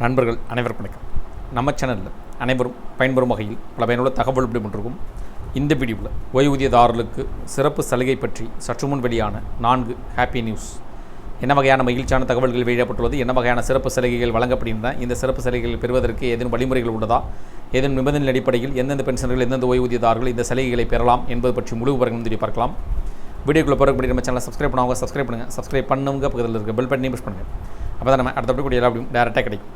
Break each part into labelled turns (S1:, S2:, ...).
S1: நண்பர்கள் அனைவருக்கும் வணக்கம். நம்ம சேனலில் அனைவரும் பயன்பெறும் வகையில் பல பயனுள்ள தகவல் இப்படி கொண்டிருக்கும் இந்த வீடியோவில் ஓய்வூதியதாரர்களுக்கு சிறப்பு சலுகை பற்றி சற்று முன் வெளியான நான்கு ஹாப்பி நியூஸ் என்ன வகையான மகிழ்ச்சியான தகவல்கள் வெளியிடப்பட்டுள்ளது? என்ன வகையான சிறப்பு சலுகைகள் வழங்கப்படுகின்றன? இந்த சிறப்பு சலுகைகள் பெறுவதற்கு ஏதேனும் வழிமுறைகள் உள்ளதா? ஏதேனும் நிபந்தனை அடிப்படையில் எந்தெந்த பென்ஷனர்கள் எந்தெந்த ஓய்வூதியதாரர்கள் இந்த சலுகைகளை பெறலாம் என்பது பற்றி முழு விவரங்களும் தெரிய பார்க்கலாம். வீடியோக்குள்ளே பிறகு நம்ம சேனலை சப்ஸ்கிரைப் பண்ணுவாங்க சப்ஸ்கிரைப் பண்ணுங்கள் சப்ஸ்கிரைப் பண்ணுங்க பக்கத்தில் இருக்க பெல் பட்டனையும் புஷ் பண்ணுங்கள் அப்போ தான் நம்ம அடுத்தபடி கூட எல்லா டேரெக்டாக கிடைக்கும்.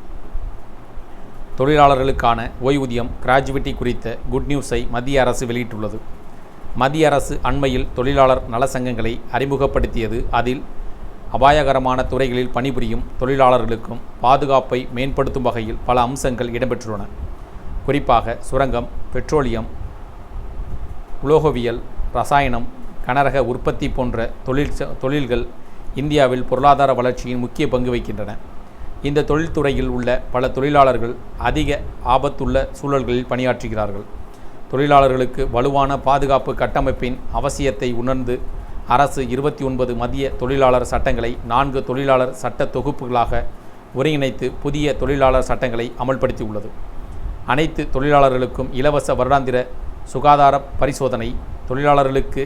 S1: தொழிலாளர்களுக்கான ஓய்வூதியம் கிராஜுவிட்டி குறித்த குட் நியூஸை மத்திய அரசு வெளியிட்டுள்ளது. மத்திய அரசு அண்மையில் தொழிலாளர் நல சங்கங்களை அறிமுகப்படுத்தியது. அதில் அபாயகரமான துறைகளில் பணிபுரியும் தொழிலாளர்களுக்கும் பாதுகாப்பை மேம்படுத்தும் வகையில் பல அம்சங்கள் இடம்பெற்றுள்ளன. குறிப்பாக சுரங்கம் பெட்ரோலியம் உலோகவியல் ரசாயனம் கனரக உற்பத்தி போன்ற தொழில் தொழில்கள் இந்தியாவில் பொருளாதார வளர்ச்சியின் முக்கிய பங்கு வகிக்கின்றன. இந்த தொழில்துறையில் உள்ள பல தொழிலாளர்கள் அதிக ஆபத்துள்ள சூழல்களில் பணியாற்றுகிறார்கள். தொழிலாளர்களுக்கு வலுவான பாதுகாப்பு கட்டமைப்பின் அவசியத்தை உணர்ந்து அரசு இருபத்தி ஒன்பது மத்திய தொழிலாளர் சட்டங்களை நான்கு தொழிலாளர் சட்ட தொகுப்புகளாக ஒருங்கிணைத்து புதிய தொழிலாளர் சட்டங்களை அமல்படுத்தியுள்ளது. அனைத்து தொழிலாளர்களுக்கும் இலவச வருடாந்திர சுகாதார பரிசோதனை தொழிலாளர்களுக்கு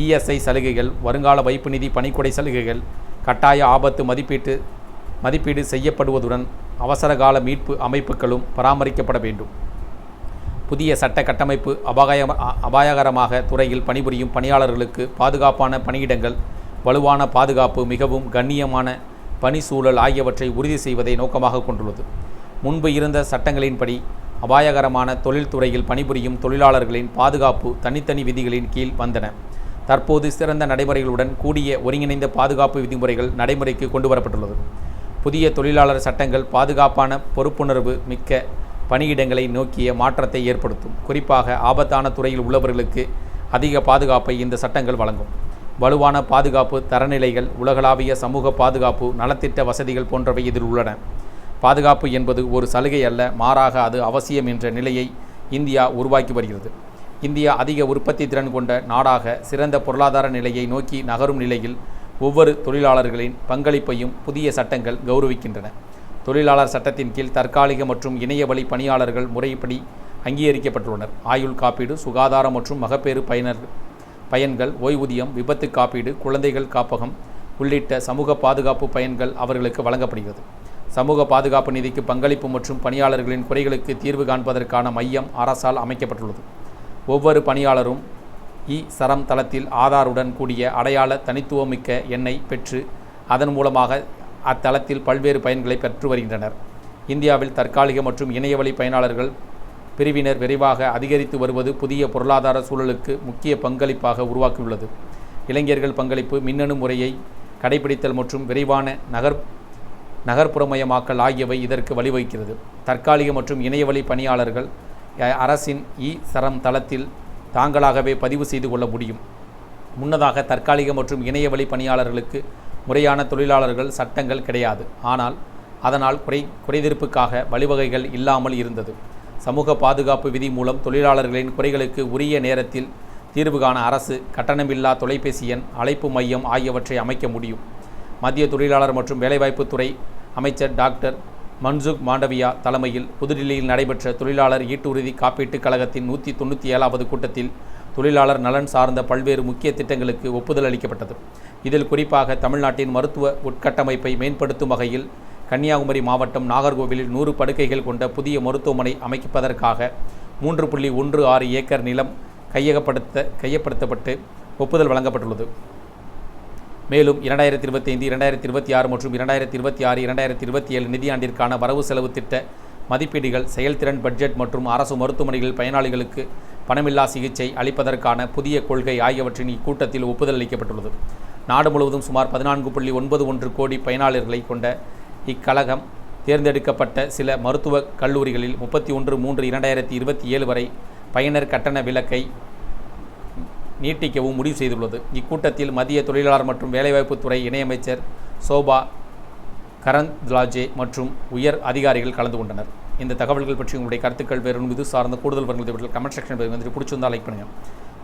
S1: இஎஸ்ஐ சலுகைகள் வருங்கால வைப்பு நிதி பணிக்கொடை சலுகைகள் கட்டாய ஆபத்து மதிப்பீட்டு மதிப்பீடு செய்யப்படுவதுடன் அவசரகால மீட்பு அமைப்புகளும் பராமரிக்கப்பட வேண்டும். புதிய சட்ட கட்டமைப்பு அபாய அபாயகரமாக துறையில் பணிபுரியும் பணியாளர்களுக்கு பாதுகாப்பான பணியிடங்கள் வலுவான பாதுகாப்பு மிகவும் கண்ணியமான பணி சூழல் ஆகியவற்றை உறுதி செய்வதை நோக்கமாக கொண்டுள்ளது. முன்பு இருந்த சட்டங்களின்படி அபாயகரமான தொழில்துறையில் பணிபுரியும் தொழிலாளர்களின் பாதுகாப்பு தனித்தனி விதிகளின் கீழ் வந்தன. தற்போது சிறந்த நடைமுறைகளுடன் கூடிய ஒருங்கிணைந்த பாதுகாப்பு விதிமுறைகள் நடைமுறைக்கு கொண்டு வரப்பட்டுள்ளது புதிய தொழிலாளர் சட்டங்கள் பாதுகாப்பான பொறுப்புணர்வு மிக்க பணியிடங்களை நோக்கிய மாற்றத்தை ஏற்படுத்தும். குறிப்பாக ஆபத்தான துறையில் உள்ளவர்களுக்கு அதிக பாதுகாப்பை இந்த சட்டங்கள் வழங்கும். வலுவான பாதுகாப்பு தரநிலைகள் உலகளாவிய சமூக பாதுகாப்பு நலத்திட்ட வசதிகள் போன்றவை இதில் உள்ளன. பாதுகாப்பு என்பது ஒரு சலுகை அல்ல மாறாக அது அவசியம் என்ற நிலையை இந்தியா உருவாக்கி வருகிறது. இந்தியா அதிக உற்பத்தி திறன் கொண்ட நாடாக சிறந்த பொருளாதார நிலையை நோக்கி நகரும் நிலையில் ஒவ்வொரு தொழிலாளர்களின் பங்களிப்பையும் புதிய சட்டங்கள் கௌரவிக்கின்றன. தொழிலாளர் சட்டத்தின் கீழ் தற்காலிக மற்றும் இணையவழி பணியாளர்கள் முறைப்படி அங்கீகரிக்கப்பட்டுள்ளனர். ஆயுள் காப்பீடு சுகாதாரம் மற்றும் மகப்பேறு பயனர் பயன்கள் ஓய்வூதியம் விபத்து காப்பீடு குழந்தைகள் காப்பகம் உள்ளிட்ட சமூக பாதுகாப்பு பயன்கள் அவர்களுக்கு வழங்கப்படுகிறது. சமூக பாதுகாப்பு நிதிக்கு பங்களிப்பு மற்றும் பணியாளர்களின் குறைகளுக்கு தீர்வு காண்பதற்கான மையம் அரசால் அமைக்கப்பட்டுள்ளது. ஒவ்வொரு பணியாளரும் இ சரம் தளத்தில் ஆதாருடன் கூடிய அடையாள தனித்துவமிக்க எண்ணை பெற்று அதன் மூலமாக அத்தளத்தில் பல்வேறு பயன்களை பெற்று வருகின்றனர். இந்தியாவில் தற்காலிக மற்றும் இணையவழி பயனாளர்கள் பிரிவினர் விரைவாக அதிகரித்து வருவது புதிய பொருளாதார சூழலுக்கு முக்கிய பங்களிப்பாக உருவாக்கியுள்ளது. இளைஞர்கள் பங்களிப்பு மின்னணு முறையை கடைபிடித்தல் மற்றும் விரைவான நகர் நகர்ப்புறமயமாக்கல் ஆகியவை இதற்கு வழிவகுக்கிறது. தற்காலிக மற்றும் இணையவழி பணியாளர்கள் அரசின் இ சரம் தளத்தில் தாங்களாகவே பதிவு செய்து கொள்ள முடியும். முன்னதாக தற்காலிக மற்றும் இணையவழி பணியாளர்களுக்கு முறையான தொழிலாளர்கள் சட்டங்கள் கிடையாது. ஆனால் அதனால் குறை குறைதீர்ப்புக்காக வழிவகைகள் இல்லாமல் இருந்தது. சமூக பாதுகாப்பு விதி மூலம் தொழிலாளர்களின் குறைகளுக்கு உரிய நேரத்தில் தீர்வு காண அரசு கட்டணமில்லா தொலைபேசி எண் அழைப்பு மையம் ஆகியவற்றை அமைக்க முடியும். மத்திய தொழிலாளர் மற்றும் வேலைவாய்ப்புத்துறை அமைச்சர் டாக்டர் மன்சுக் மாண்டவியா தலைமையில் புதுடில்லியில் நடைபெற்ற தொழிலாளர் ஈட்டுறுதி காப்பீட்டுக் கழகத்தின் நூற்றி தொண்ணூற்றி ஏழாவது கூட்டத்தில் தொழிலாளர் நலன் சார்ந்த பல்வேறு முக்கிய திட்டங்களுக்கு ஒப்புதல் அளிக்கப்பட்டது. இதில் குறிப்பாக தமிழ்நாட்டின் மருத்துவ உட்கட்டமைப்பை மேம்படுத்தும் வகையில் கன்னியாகுமரி மாவட்டம் நாகர்கோவிலில் நூறு படுக்கைகள் கொண்ட புதிய மருத்துவமனை அமைப்பதற்காக மூன்று புள்ளி ஒன்று ஆறு ஏக்கர் நிலம் கையகப்படுத்த கையப்படுத்தப்பட்டு ஒப்புதல் வழங்கப்பட்டுள்ளது. மேலும் இரண்டாயிரத்தி இருபத்தி ஐந்து இரண்டாயிரத்தி இருபத்தி ஆறு மற்றும் இரண்டாயிரத்தி இருபத்தி ஆறு இரண்டாயிரத்தி இருபத்தி ஏழு நிதியாண்டிற்கான வரவு செலவு திட்ட மதிப்பீடுகள் செயல்திறன் பட்ஜெட் மற்றும் அரசு மருத்துவமனைகளில் பயனாளிகளுக்கு பணமில்லா சிகிச்சை அளிப்பதற்கான புதிய கொள்கை ஆகியவற்றின் இக்கூட்டத்தில் ஒப்புதல் அளிக்கப்பட்டுள்ளது. நாடு முழுவதும் சுமார் பதினான்கு புள்ளி ஒன்பது ஒன்று கோடி பயனாளர்களை கொண்ட இக்கழகம் தேர்ந்தெடுக்கப்பட்ட சில மருத்துவக் கல்லூரிகளில் முப்பத்தி ஒன்று மூன்று இரண்டாயிரத்தி இருபத்தி ஏழு வரை பயனர் கட்டண விலக்கை நீட்டிக்கவும் முடிவு செய்துள்ளது. இக்கூட்டத்தில் மத்திய தொழிலாளர் மற்றும் வேலைவாய்ப்புத்துறை இணையமைச்சர் சோபா கரந்த்லாஜே மற்றும் உயர் அதிகாரிகள் கலந்து கொண்டனர். இந்த தகவல்கள் பற்றி உங்களுடைய கருத்துக்கள் வேறு இது சார்ந்த கூடுதல் வரங்கள் கமெண்ட் செக்ஷன் வந்து பிடிச்சிருந்தால் லைக் பண்ணுங்கள்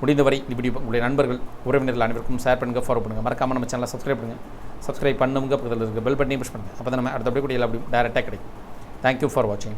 S1: முடிந்தவரை இப்படி உங்களுடைய நண்பர்கள் உறவினர்கள் அனைவருக்கும் ஷேர் பண்ணுங்கள் ஃபாலோ பண்ணுங்கள் மறக்காமல் நம்ம சேனலை சப்ஸ்கிரைப் பண்ணுங்கள் சப்ஸ்கிரைப் பண்ணுங்க பக்கத்தில் இருக்க பெல் பட்டனையும் ப்ரெஸ் பண்ணுங்கள் அப்போ தான் நம்ம அடுத்தபடி கூட எல்லா டேரெக்டாக கிடைக்கும். தேங்க்யூ ஃபார் வாட்சிங்